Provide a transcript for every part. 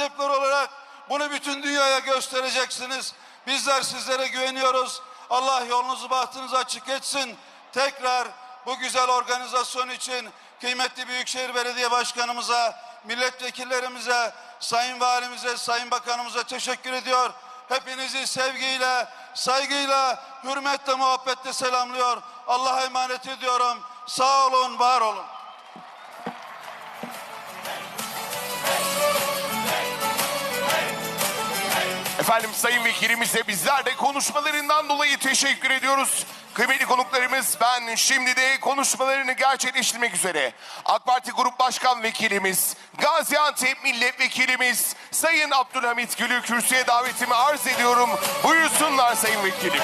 Gaziantep'ler olarak bunu bütün dünyaya göstereceksiniz. Bizler sizlere güveniyoruz. Allah yolunuzu bahtınızı açık etsin. Tekrar bu güzel organizasyon için kıymetli Büyükşehir Belediye Başkanımıza, milletvekillerimize, Sayın Valimize, Sayın Bakanımıza teşekkür ediyor. Hepinizi sevgiyle, saygıyla, hürmetle, muhabbetle selamlıyor. Allah'a emanet ediyorum. Sağ olun, var olun. Efendim Sayın Vekilimize bizler de konuşmalarından dolayı teşekkür ediyoruz. Kıymetli konuklarımız ben şimdi de konuşmalarını gerçekleştirmek üzere AK Parti Grup Başkan Vekilimiz, Gaziantep Milletvekilimiz Sayın Abdülhamit Gül'ü kürsüye davetimi arz ediyorum. Buyursunlar Sayın Vekilim.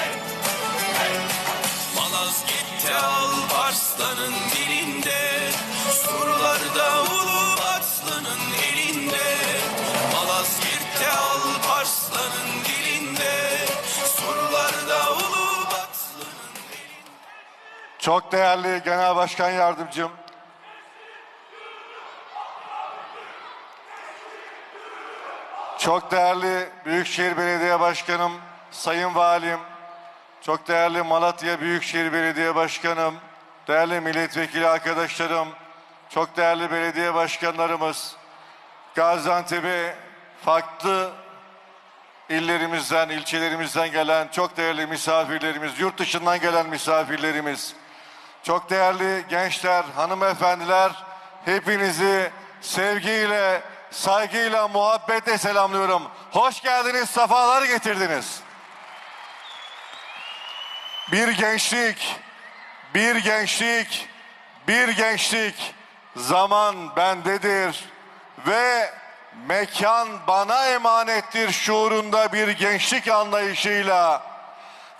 Malazgirt'te al arslanın dilinde Surlarda Çok değerli Genel Başkan Yardımcım, çok değerli Büyükşehir Belediye Başkanım, Sayın Valim, çok değerli Malatya Büyükşehir Belediye Başkanım, değerli milletvekili arkadaşlarım, çok değerli belediye başkanlarımız, Gaziantep'e farklı illerimizden, ilçelerimizden gelen çok değerli misafirlerimiz, yurt dışından gelen misafirlerimiz, çok değerli gençler, hanımefendiler, hepinizi sevgiyle, saygıyla, muhabbetle selamlıyorum. Hoş geldiniz, sefalar getirdiniz. Bir gençlik, bir gençlik, bir gençlik, zaman bendedir ve mekan bana emanettir şuurunda bir gençlik anlayışıyla,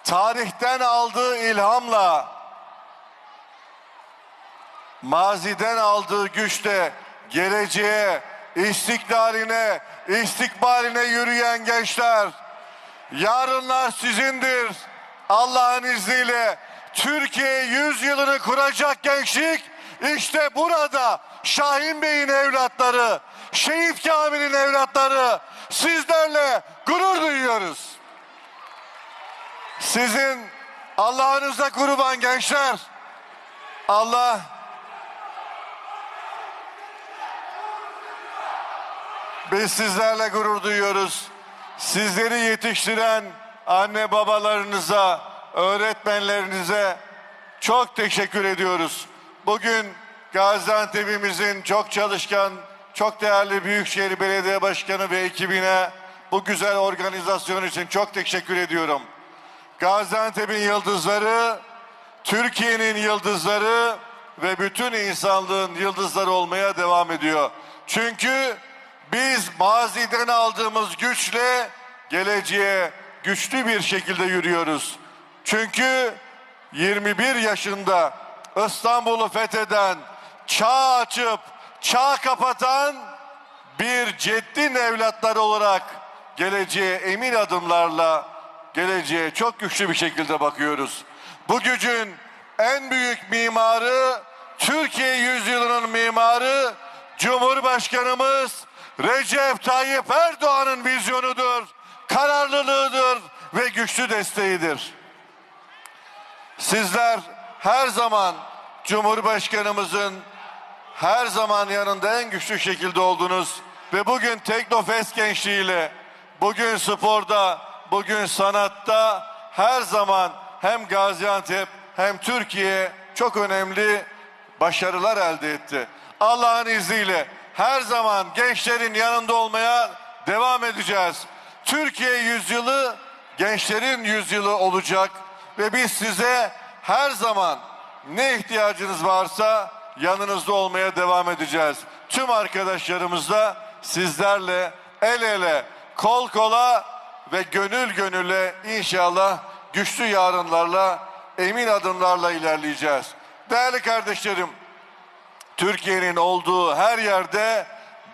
tarihten aldığı ilhamla, maziden aldığı güçle geleceğe, istiklaline, istikbaline yürüyen gençler, yarınlar sizindir. Allah'ın izniyle Türkiye 100 yılını kuracak gençlik işte burada Şahin Bey'in evlatları, Şehit Kamil'in evlatları sizlerle gurur duyuyoruz. Sizin Allah'ınıza kurban gençler. Allah Biz sizlerle gurur duyuyoruz. Sizleri yetiştiren anne babalarınıza, öğretmenlerinize çok teşekkür ediyoruz. Bugün Gaziantep'imizin çok çalışkan, çok değerli Büyükşehir Belediye Başkanı ve ekibine bu güzel organizasyon için çok teşekkür ediyorum. Gaziantep'in yıldızları, Türkiye'nin yıldızları ve bütün insanlığın yıldızları olmaya devam ediyor. Çünkü biz maziden aldığımız güçle geleceğe güçlü bir şekilde yürüyoruz. Çünkü 21 yaşında İstanbul'u fetheden, çağ açıp çağ kapatan bir ceddin evlatları olarak geleceğe emin adımlarla geleceğe çok güçlü bir şekilde bakıyoruz. Bu gücün en büyük mimarı Türkiye yüzyılının mimarı Cumhurbaşkanımız Recep Tayyip Erdoğan'ın vizyonudur, kararlılığıdır ve güçlü desteğidir. Sizler her zaman Cumhurbaşkanımızın her zaman yanında en güçlü şekilde oldunuz ve bugün Teknofest gençliğiyle, bugün sporda, bugün sanatta her zaman hem Gaziantep hem Türkiye çok önemli başarılar elde etti. Allah'ın izniyle her zaman gençlerin yanında olmaya devam edeceğiz. Türkiye yüzyılı gençlerin yüzyılı olacak ve biz size her zaman ne ihtiyacınız varsa yanınızda olmaya devam edeceğiz. Tüm arkadaşlarımızla sizlerle el ele, kol kola ve gönül gönüle inşallah güçlü yarınlarla, emin adımlarla ilerleyeceğiz. Değerli kardeşlerim, Türkiye'nin olduğu her yerde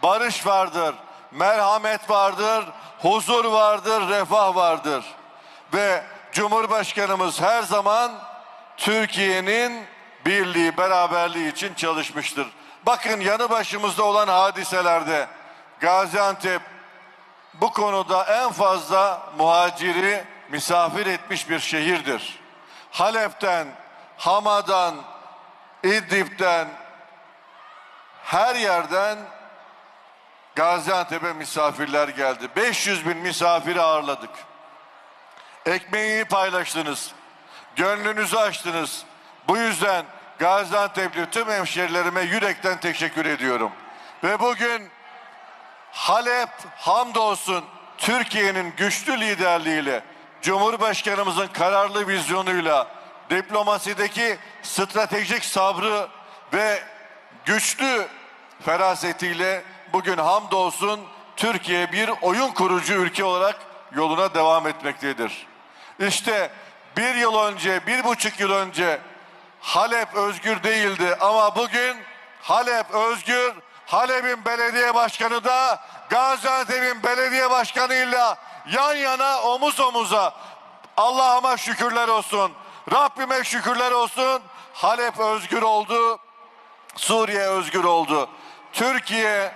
barış vardır, merhamet vardır, huzur vardır, refah vardır. Ve Cumhurbaşkanımız her zaman Türkiye'nin birliği, beraberliği için çalışmıştır. Bakın yanı başımızda olan hadiselerde Gaziantep bu konuda en fazla muhaciri misafir etmiş bir şehirdir. Halep'ten, Hama'dan, İdlib'den, her yerden Gaziantep'e misafirler geldi. 500 bin misafiri ağırladık. Ekmeği paylaştınız. Gönlünüzü açtınız. Bu yüzden Gaziantep'li tüm hemşerilerime yürekten teşekkür ediyorum. Ve bugün Halep hamdolsun Türkiye'nin güçlü liderliğiyle, Cumhurbaşkanımızın kararlı vizyonuyla, diplomasideki stratejik sabrı ve güçlü ferasetiyle bugün hamdolsun Türkiye bir oyun kurucu ülke olarak yoluna devam etmektedir. İşte bir yıl önce, bir buçuk yıl önce Halep özgür değildi ama bugün Halep özgür. Halep'in belediye başkanı da Gaziantep'in belediye başkanıyla yan yana omuz omuza. Allah'ıma şükürler olsun. Rabbime şükürler olsun. Halep özgür oldu. Suriye özgür oldu. Türkiye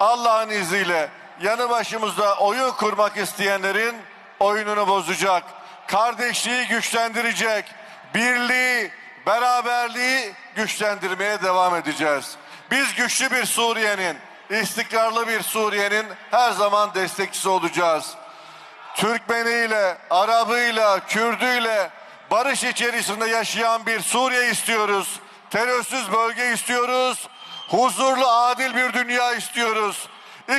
Allah'ın izniyle yanı başımızda oyun kurmak isteyenlerin oyununu bozacak. Kardeşliği güçlendirecek. Birliği, beraberliği güçlendirmeye devam edeceğiz. Biz güçlü bir Suriye'nin, istikrarlı bir Suriye'nin her zaman destekçisi olacağız. Türkmeniyle, Arabıyla, Kürdüyle barış içerisinde yaşayan bir Suriye istiyoruz. Terörsüz bölge istiyoruz. Huzurlu, adil bir dünya istiyoruz.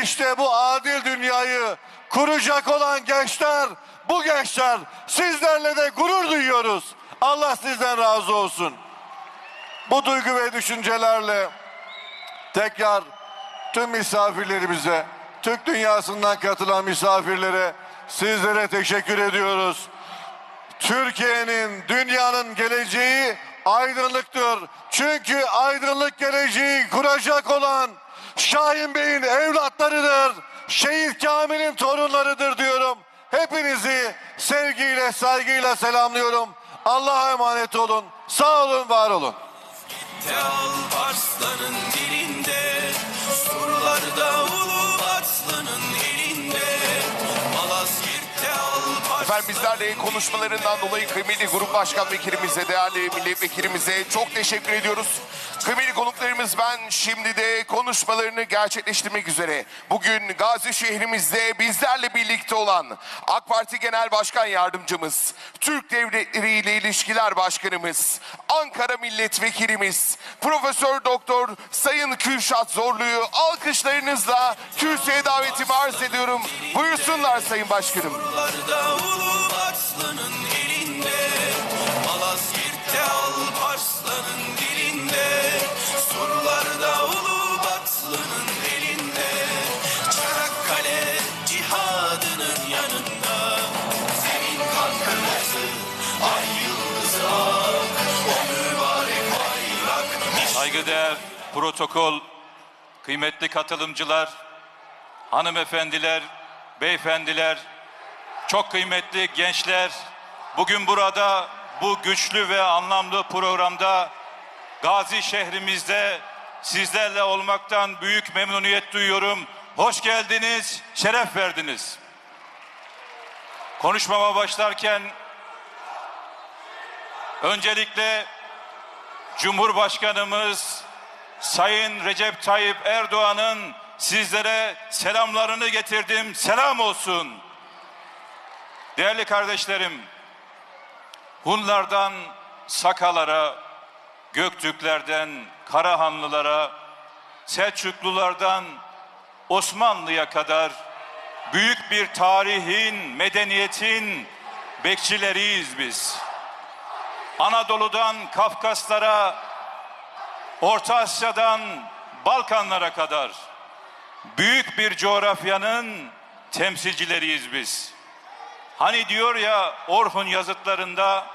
İşte bu adil dünyayı kuracak olan gençler, bu gençler sizlerle de gurur duyuyoruz. Allah sizden razı olsun. Bu duygu ve düşüncelerle tekrar tüm misafirlerimize, Türk dünyasından katılan misafirlere sizlere teşekkür ediyoruz. Türkiye'nin, dünyanın geleceği aydınlıktır. Çünkü aydınlık geleceği kuracak olan Şahin Bey'in evlatlarıdır. Şehit Kamil'in torunlarıdır diyorum. Hepinizi sevgiyle, saygıyla selamlıyorum. Allah'a emanet olun. Sağ olun, var olun. Te al dilinde Surlarda arslanın bizlerle konuşmalarından dolayı kıymetli grup başkan vekilimize, değerli milletvekilimize çok teşekkür ediyoruz. Kıymetli konuklarımız ben şimdi de konuşmalarını gerçekleştirmek üzere. Bugün Gazi şehrimizde bizlerle birlikte olan AK Parti Genel Başkan Yardımcımız, Türk Devletleri ile İlişkiler Başkanımız, Ankara Milletvekilimiz, Profesör Doktor Sayın Kürşat Zorlu'yu alkışlarınızla kürsüye davetimi arz ediyorum. Buyursunlar Sayın Başkanım. Aslanın elinde Malazgirt'te al dilinde Surlarda ulu aslanın elinde. Çanakkale cihadının yanında Senin kan ay yıldızı ak O mübarek bayrak Saygıdeğer protokol, kıymetli katılımcılar, hanımefendiler, beyefendiler, çok kıymetli gençler, bugün burada bu güçlü ve anlamlı programda Gazi şehrimizde sizlerle olmaktan büyük memnuniyet duyuyorum. Hoş geldiniz, şeref verdiniz. Konuşmama başlarken öncelikle Cumhurbaşkanımız Sayın Recep Tayyip Erdoğan'ın sizlere selamlarını getirdim. Selam olsun. Değerli kardeşlerim, Hunlardan Sakalara, Göktürklerden Karahanlılara, Selçuklulardan Osmanlı'ya kadar büyük bir tarihin, medeniyetin bekçileriyiz biz. Anadolu'dan Kafkaslara, Orta Asya'dan Balkanlara kadar büyük bir coğrafyanın temsilcileriyiz biz. Hani diyor ya Orhun yazıtlarında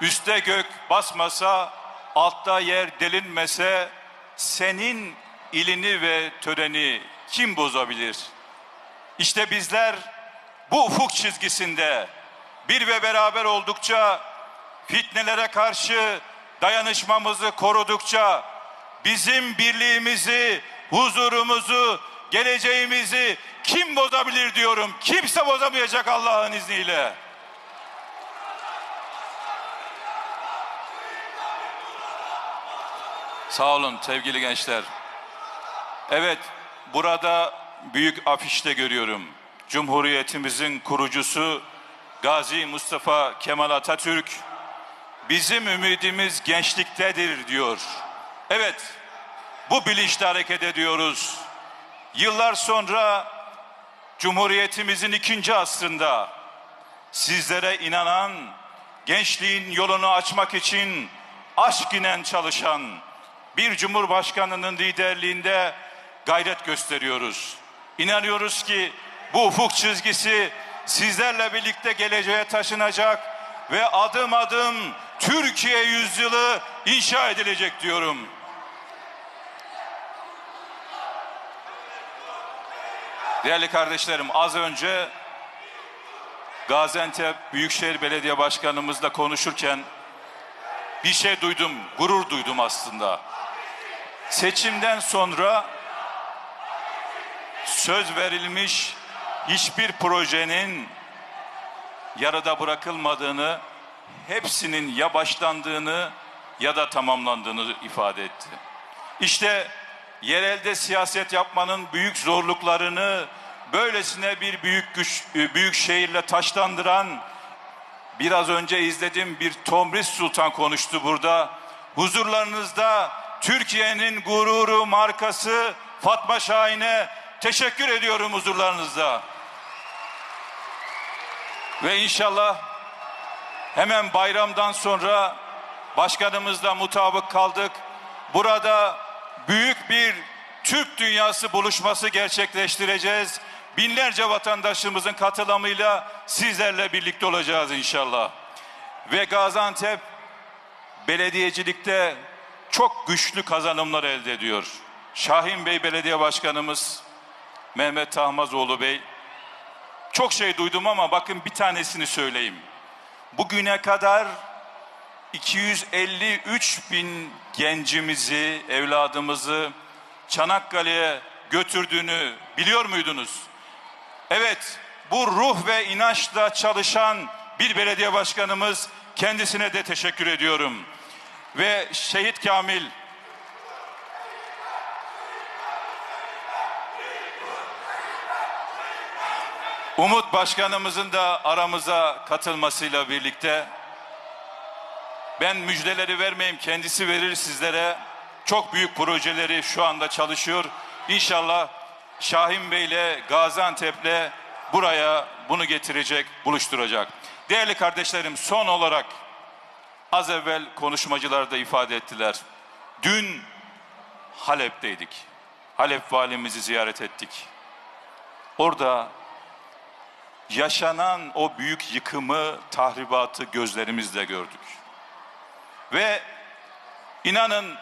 üstte gök basmasa, altta yer delinmese senin ilini ve töreni kim bozabilir? İşte bizler bu ufuk çizgisinde bir ve beraber oldukça fitnelere karşı dayanışmamızı korudukça bizim birliğimizi, huzurumuzu, geleceğimizi kim bozabilir diyorum. Kimse bozamayacak Allah'ın izniyle. Sağ olun sevgili gençler. Evet, burada büyük afişte görüyorum. Cumhuriyetimizin kurucusu Gazi Mustafa Kemal Atatürk bizim ümidimiz gençliktedir diyor. Evet, bu bilinçle hareket ediyoruz. Yıllar sonra Cumhuriyetimizin ikinci asrında sizlere inanan, gençliğin yolunu açmak için aşk inen çalışan bir cumhurbaşkanının liderliğinde gayret gösteriyoruz. İnanıyoruz ki bu ufuk çizgisi sizlerle birlikte geleceğe taşınacak ve adım adım Türkiye yüzyılı inşa edilecek diyorum. Değerli kardeşlerim az önce Gaziantep Büyükşehir Belediye Başkanımızla konuşurken bir şey duydum, gurur duydum aslında. Seçimden sonra söz verilmiş hiçbir projenin yarıda bırakılmadığını, hepsinin ya başlandığını ya da tamamlandığını ifade etti. İşte yerelde siyaset yapmanın büyük zorluklarını böylesine bir büyük güç, büyük şehirle taşlandıran biraz önce izledim bir Tomris Sultan konuştu burada. Huzurlarınızda Türkiye'nin gururu markası Fatma Şahin'e teşekkür ediyorum huzurlarınızda. Ve inşallah hemen bayramdan sonra başkanımızla mutabık kaldık. Burada büyük bir Türk dünyası buluşması gerçekleştireceğiz. Binlerce vatandaşımızın katılımıyla sizlerle birlikte olacağız inşallah. Ve Gaziantep belediyecilikte çok güçlü kazanımlar elde ediyor. Şahin Bey Belediye Başkanımız, Mehmet Tahmazoğlu Bey, çok şey duydum ama bakın bir tanesini söyleyeyim. Bugüne kadar 253 bin gencimizi, evladımızı Çanakkale'ye götürdüğünü biliyor muydunuz? Evet, bu ruh ve inançla çalışan bir belediye başkanımız kendisine de teşekkür ediyorum. Ve Şehit Kamil Umut Başkanımızın da aramıza katılmasıyla birlikte ben müjdeleri vermeyeyim kendisi verir sizlere. Çok büyük projeleri şu anda çalışıyor. İnşallah Şahin Bey ile Gaziantep'le buraya bunu getirecek, buluşturacak. Değerli kardeşlerim son olarak az evvel konuşmacılar da ifade ettiler. Dün Halep'teydik. Halep valimizi ziyaret ettik. Orada yaşanan o büyük yıkımı, tahribatı gözlerimizle gördük. Ve inanın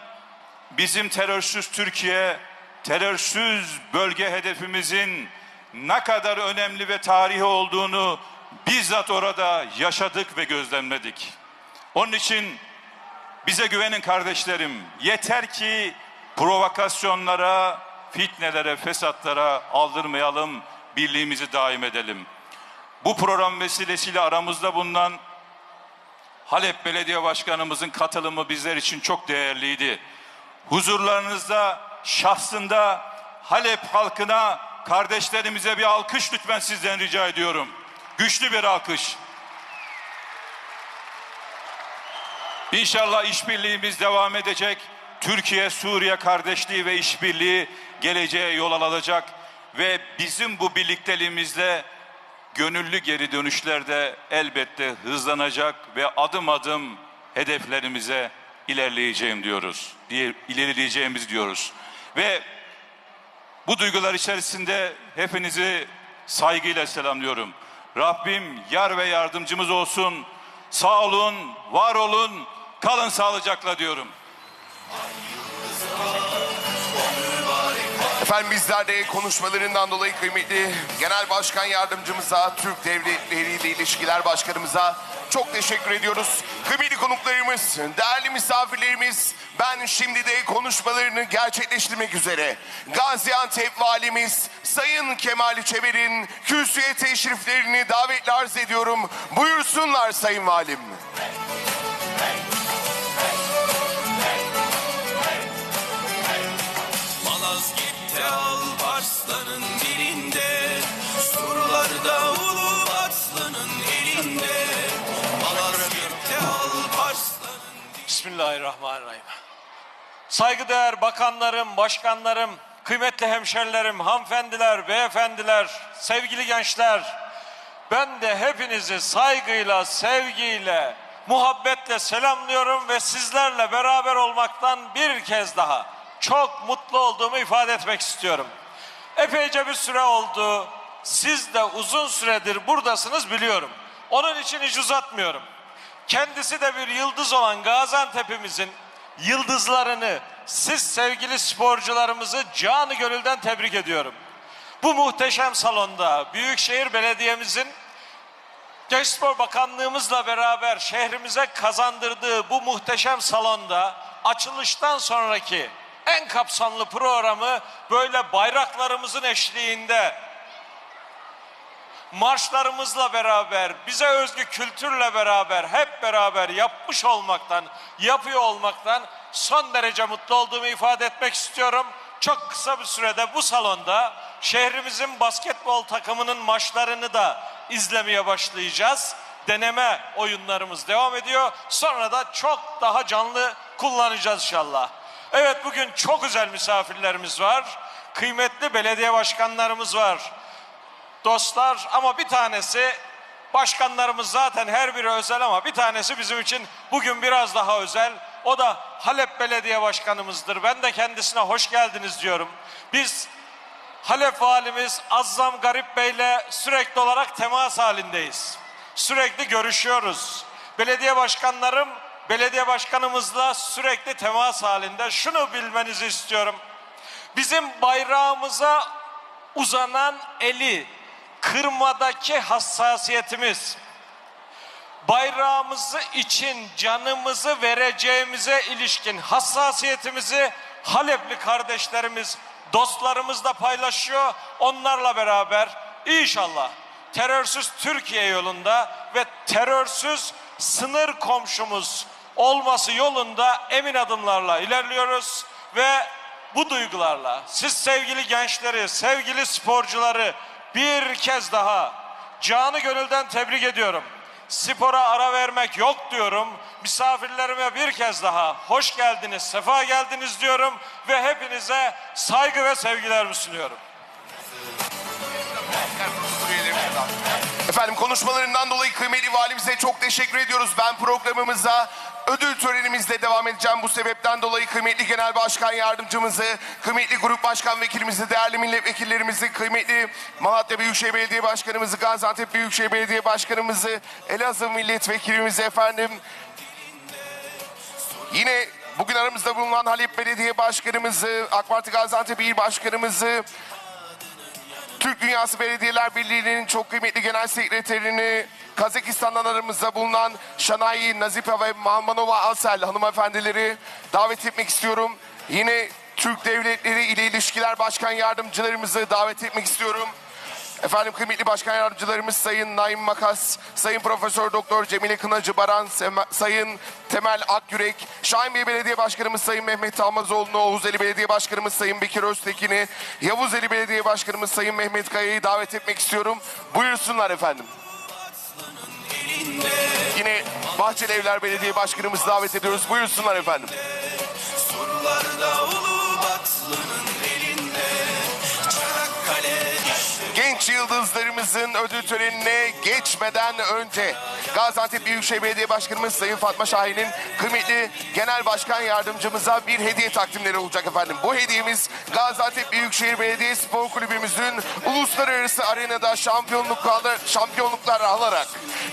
bizim terörsüz Türkiye, terörsüz bölge hedefimizin ne kadar önemli ve tarihi olduğunu bizzat orada yaşadık ve gözlemledik. Onun için bize güvenin kardeşlerim. Yeter ki provokasyonlara, fitnelere, fesatlara aldırmayalım, birliğimizi daim edelim. Bu program vesilesiyle aramızda bulunan Halep Belediye Başkanımızın katılımı bizler için çok değerliydi. Huzurlarınızda, şahsında Halep halkına, kardeşlerimize bir alkış lütfen sizden rica ediyorum. Güçlü bir alkış. İnşallah işbirliğimiz devam edecek. Türkiye-Suriye kardeşliği ve işbirliği geleceğe yol alacak ve bizim bu birlikteliğimizle gönüllü geri dönüşler de elbette hızlanacak ve adım adım hedeflerimize ilerleyeceğim diyoruz. Diye, ilerleyeceğimiz diyoruz. Ve bu duygular içerisinde hepinizi saygıyla selamlıyorum. Rabbim yar ve yardımcımız olsun. Sağ olun, var olun, kalın sağlıcakla diyorum. Efendim bizler de konuşmalarından dolayı kıymetli Genel Başkan Yardımcımıza, Türk Devletleri ile İlişkiler Başkanımıza çok teşekkür ediyoruz. Kıymetli konuklarımız, değerli misafirlerimiz, ben şimdi de konuşmalarını gerçekleştirmek üzere Gaziantep Valimiz Sayın Kemal Çever'in kürsüye teşriflerini davetle arz ediyorum. Buyursunlar Sayın Valim. Saygıdeğer bakanlarım, başkanlarım, kıymetli hemşerilerim, hanımefendiler, beyefendiler, sevgili gençler. Ben de hepinizi saygıyla, sevgiyle, muhabbetle selamlıyorum ve sizlerle beraber olmaktan bir kez daha çok mutlu olduğumu ifade etmek istiyorum. Epeyce bir süre oldu. Siz de uzun süredir buradasınız biliyorum. Onun için hiç uzatmıyorum. Kendisi de bir yıldız olan Gaziantep'imizin yıldızlarını siz sevgili sporcularımızı canı gönülden tebrik ediyorum. Bu muhteşem salonda Büyükşehir Belediye'mizin Gençspor Bakanlığımızla beraber şehrimize kazandırdığı bu muhteşem salonda açılıştan sonraki en kapsamlı programı böyle bayraklarımızın eşliğinde marşlarımızla beraber, bize özgü kültürle beraber, hep beraber yapmış olmaktan, yapıyor olmaktan son derece mutlu olduğumu ifade etmek istiyorum. Çok kısa bir sürede bu salonda şehrimizin basketbol takımının maçlarını da izlemeye başlayacağız. Deneme oyunlarımız devam ediyor. Sonra da çok daha canlı kullanacağız inşallah. Evet bugün çok güzel misafirlerimiz var. Kıymetli belediye başkanlarımız var dostlar ama bir tanesi başkanlarımız zaten her biri özel ama bir tanesi bizim için bugün biraz daha özel. O da Halep Belediye Başkanımızdır. Ben de kendisine hoş geldiniz diyorum. Biz Halep Valimiz Azzam Garip Bey'le sürekli olarak temas halindeyiz. Sürekli görüşüyoruz. Belediye başkanlarım belediye başkanımızla sürekli temas halinde. Şunu bilmenizi istiyorum. Bizim bayrağımıza uzanan eli kırmadaki hassasiyetimiz bayrağımızı için canımızı vereceğimize ilişkin hassasiyetimizi Halepli kardeşlerimiz, dostlarımızla paylaşıyor. Onlarla beraber inşallah terörsüz Türkiye yolunda ve terörsüz sınır komşumuz olması yolunda emin adımlarla ilerliyoruz ve bu duygularla siz sevgili gençleri, sevgili sporcuları bir kez daha canı gönülden tebrik ediyorum. Spora ara vermek yok diyorum. Misafirlerime bir kez daha hoş geldiniz, sefa geldiniz diyorum ve hepinize saygı ve sevgilerimi sunuyorum. Efendim konuşmalarından dolayı kıymetli valimize çok teşekkür ediyoruz. Ben programımıza ödül törenimizle devam edeceğim. Bu sebepten dolayı kıymetli genel başkan yardımcımızı, kıymetli grup başkan vekilimizi, değerli milletvekillerimizi, kıymetli Malatya Büyükşehir Belediye Başkanımızı, Gaziantep Büyükşehir Belediye Başkanımızı, Elazığ milletvekilimizi efendim, Yine bugün aramızda bulunan Halep Belediye Başkanımızı, AK Parti Gaziantep İl Başkanımızı, Türk Dünyası Belediyeler Birliği'nin çok kıymetli genel sekreterini, Kazakistan'dan aramızda bulunan Şanayi Nazipe ve Malmanova Asel hanımefendileri davet etmek istiyorum. Yine Türk Devletleri ile İlişkiler Başkan Yardımcılarımızı davet etmek istiyorum. Efendim kıymetli başkan yardımcılarımız Sayın Naim Makas, Sayın Profesör Doktor Cemile Kınacı Baran, Sema- Sayın Temel Akyürek, Şahin Bey Belediye Başkanımız Sayın Mehmet Almazoğlu'nu, Oğuzeli Belediye Başkanımız Sayın Bekir Öztekin'i, Yavuzeli Belediye Başkanımız Sayın Mehmet Kaya'yı davet etmek istiyorum. Buyursunlar efendim. Yine Bahçeli Evler Belediye Başkanımızı davet ediyoruz. Buyursunlar efendim. Surlarda Ulu Batlı'nın yıldızlarımızın ödül törenine geçmeden önce Gaziantep Büyükşehir Belediye Başkanımız Sayın Fatma Şahin'in kıymetli Genel Başkan Yardımcımıza bir hediye takdimleri olacak efendim. Bu hediyemiz Gaziantep Büyükşehir Belediye Spor Kulübümüzün uluslararası arenada şampiyonluklar, şampiyonluklar alarak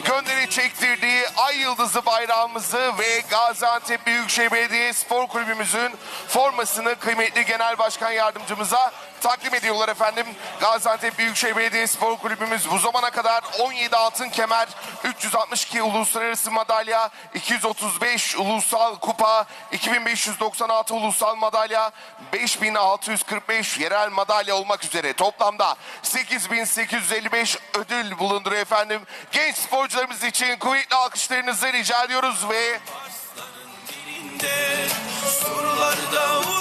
gönderi çektirdiği Ay Yıldızı bayrağımızı ve Gaziantep Büyükşehir Belediye Spor Kulübümüzün formasını kıymetli Genel Başkan Yardımcımıza takdim ediyorlar efendim. Gaziantep Büyükşehir Belediye Spor Kulübümüz bu zamana kadar 17 altın kemer, 362 uluslararası madalya, 235 ulusal kupa, 2596 ulusal madalya, 5645 yerel madalya olmak üzere toplamda 8855 ödül bulunduruyor efendim. Genç sporcularımız için kuvvetli alkışlarınızı rica ediyoruz ve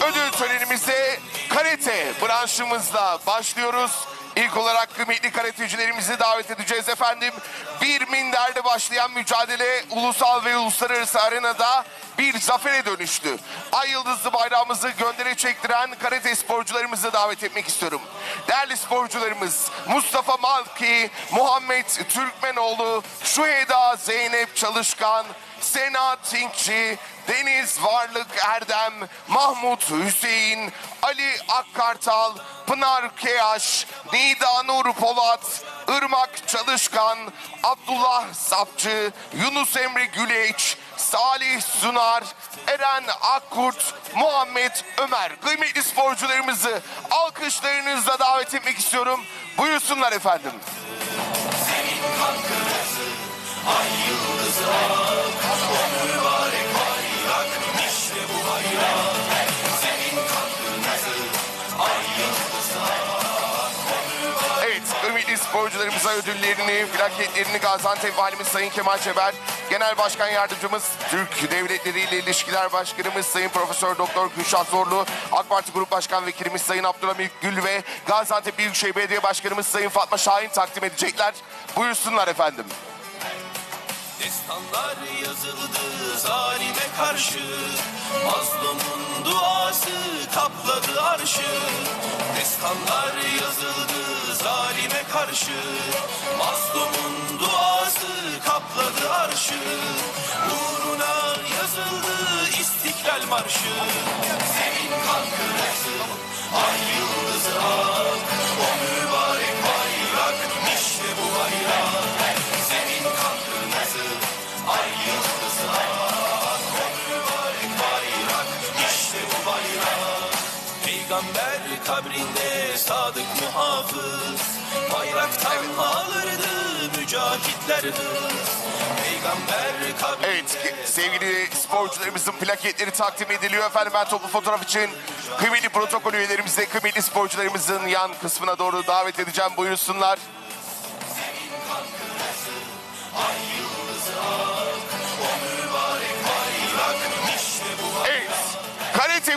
ödül törenimize karate branşımızla başlıyoruz. İlk olarak kıymetli karatecilerimizi davet edeceğiz efendim. Bir minderde başlayan mücadele ulusal ve uluslararası arenada bir zafere dönüştü. Ay yıldızlı bayrağımızı göndere çektiren karate sporcularımızı davet etmek istiyorum. Değerli sporcularımız Mustafa Malki, Muhammed Türkmenoğlu, Şuheda Zeynep Çalışkan, Sena Tinkçi, Deniz Varlık Erdem, Mahmut Hüseyin, Ali Akkartal, Pınar Keyaş, Nida Nur Polat, Irmak Çalışkan, Abdullah Sapçı, Yunus Emre Güleç, Salih Sunar, Eren Akkurt, Muhammed Ömer. Kıymetli sporcularımızı alkışlarınızla davet etmek istiyorum. Buyursunlar efendim. Evet, sporcularımıza ödüllerini, plaketlerini Gaziantep Valimiz Sayın Kemal Çeber, Genel Başkan Yardımcımız, Türk Devletleri ile İlişkiler Başkanımız Sayın Profesör Doktor Gülşah Zorlu, AK Parti Grup Başkan Vekilimiz Sayın Abdülhamit Gül ve Gaziantep Büyükşehir Belediye Başkanımız Sayın Fatma Şahin takdim edecekler. Buyursunlar efendim. Destanlar yazıldı karşı. Mazlumun duası kapladı arşı. Destanlar yazıldı zalime karşı. Mazlumun duası kapladı arşı. Uğruna yazıldı istiklal marşı. Senin kan kırmızı ay yıldızı ak O mübarek bayrak işte bu bayrak Peygamber kabrinde sadık muhafız. Bayraktan alırdı mücahitler hız? Peygamber kabrinde Evet sevgili sporcularımızın plaketleri takdim ediliyor efendim. Ben toplu fotoğraf için kıymetli protokol üyelerimizi kıymetli sporcularımızın yan kısmına doğru davet edeceğim. Buyursunlar. Evet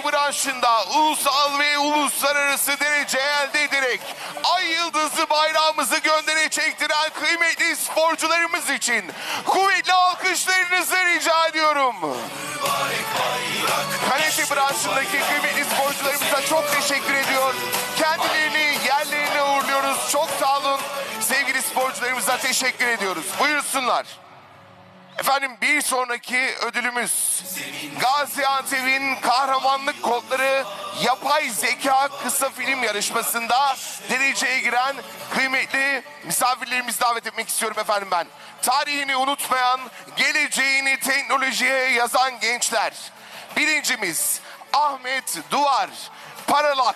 branşında ulusal ve uluslararası derece elde ederek ay yıldızlı bayrağımızı göndere çektiren kıymetli sporcularımız için kuvvetli alkışlarınızı rica ediyorum. Karate branşındaki kıymetli sporcularımıza çok teşekkür ediyor. Kendilerini yerlerine uğurluyoruz. Çok sağ olun. Sevgili sporcularımıza teşekkür ediyoruz. Buyursunlar. Efendim bir sonraki ödülümüz Gaziantep'in kahramanlık kodları yapay zeka kısa film yarışmasında dereceye giren kıymetli misafirlerimizi davet etmek istiyorum efendim ben. Tarihini unutmayan, geleceğini teknolojiye yazan gençler. Birincimiz Ahmet Duvar, Paralax.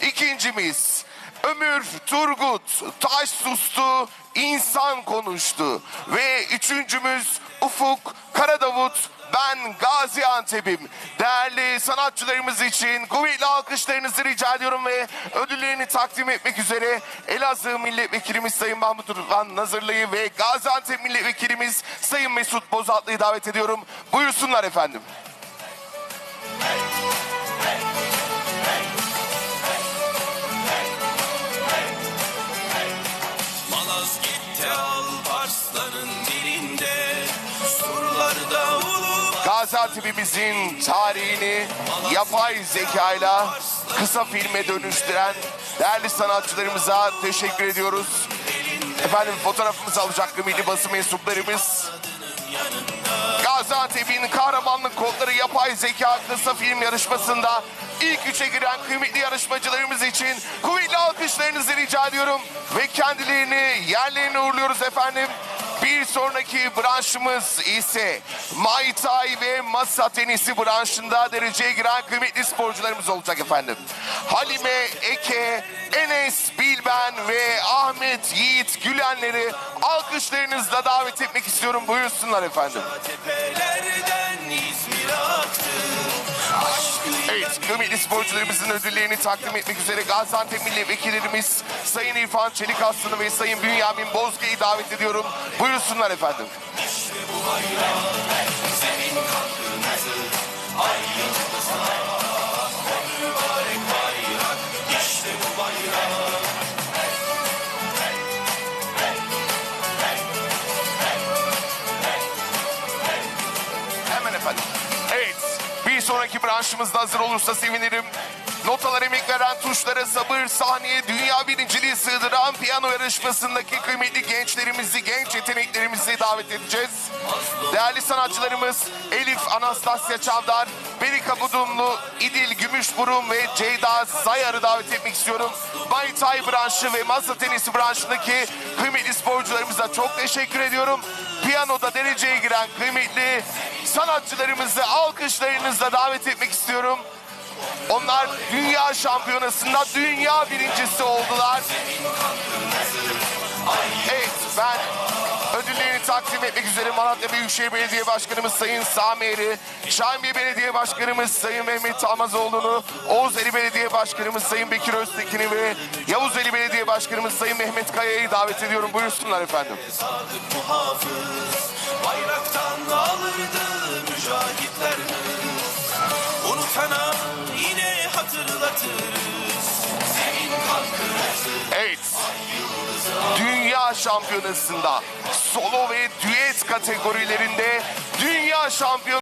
İkincimiz Ömür Turgut, Taş Sustu, insan konuştu. Ve üçüncümüz Ufuk Karadavut, ben Gaziantep'im. Değerli sanatçılarımız için kuvvetli alkışlarınızı rica ediyorum ve ödüllerini takdim etmek üzere Elazığ Milletvekilimiz Sayın Mahmut Rıdvan Nazırlı'yı ve Gaziantep Milletvekilimiz Sayın Mesut Bozatlı'yı davet ediyorum. Buyursunlar efendim. Gaziantep'imizin tarihini yapay zekayla kısa filme dönüştüren Değerli sanatçılarımıza teşekkür ediyoruz. Efendim fotoğrafımızı alacak kıymetli basın mensuplarımız. Gaziantep'in kahramanlık kodları yapay zeka kısa film yarışmasında ilk üçe giren kıymetli yarışmacılarımız için kuvvetli alkışlarınızı rica ediyorum. Ve kendilerini yerlerine uğurluyoruz efendim. Bir sonraki branşımız ise Muay Thai ve masa tenisi branşında dereceye giren kıymetli sporcularımız olacak efendim. Halime Eke, Enes Bilben ve Ahmet Yiğit Gülenleri alkışlarınızla davet etmek istiyorum. Buyursunlar efendim. Evet, kıymetli sporcularımızın ödüllerini takdim etmek üzere Gaziantep milletvekillerimiz Sayın İrfan Çelik Aslanı ve Sayın Bünyamin Bozga'yı davet ediyorum. Buyursunlar efendim. Hemen sonraki branşımızda hazır olursa sevinirim. Notalar emek veren tuşlara sabır, sahneye dünya birinciliği sığdıran piyano yarışmasındaki kıymetli gençlerimizi, genç yeteneklerimizi davet edeceğiz. Değerli sanatçılarımız Elif Anastasya Çavdar, Berika Budumlu, İdil Gümüşburun ve Ceyda Sayar'ı davet etmek istiyorum. Muay Thai branşı ve masa tenisi branşındaki kıymetli sporcularımıza çok teşekkür ediyorum. Piyanoda dereceye giren kıymetli sanatçılarımızı alkışlarınızla davet etmek istiyorum. Onlar dünya şampiyonasında dünya birincisi oldular. Evet ben ödüllerini takdim etmek üzere Malatya Büyükşehir Belediye Başkanımız Sayın Sami Eri, Şahinbey Belediye Başkanımız Sayın Mehmet Amazoğlu'nu, Oğuzeli Belediye Başkanımız Sayın Bekir Öztekin'i ve Yavuzeli Belediye Başkanımız Sayın Mehmet Kaya'yı davet ediyorum. Buyursunlar efendim. sadık muhafız Bayraktan alırdı mücahitlerimiz Unutana Dünya şampiyonasında solo ve düet kategorilerinde dünya şampiyonu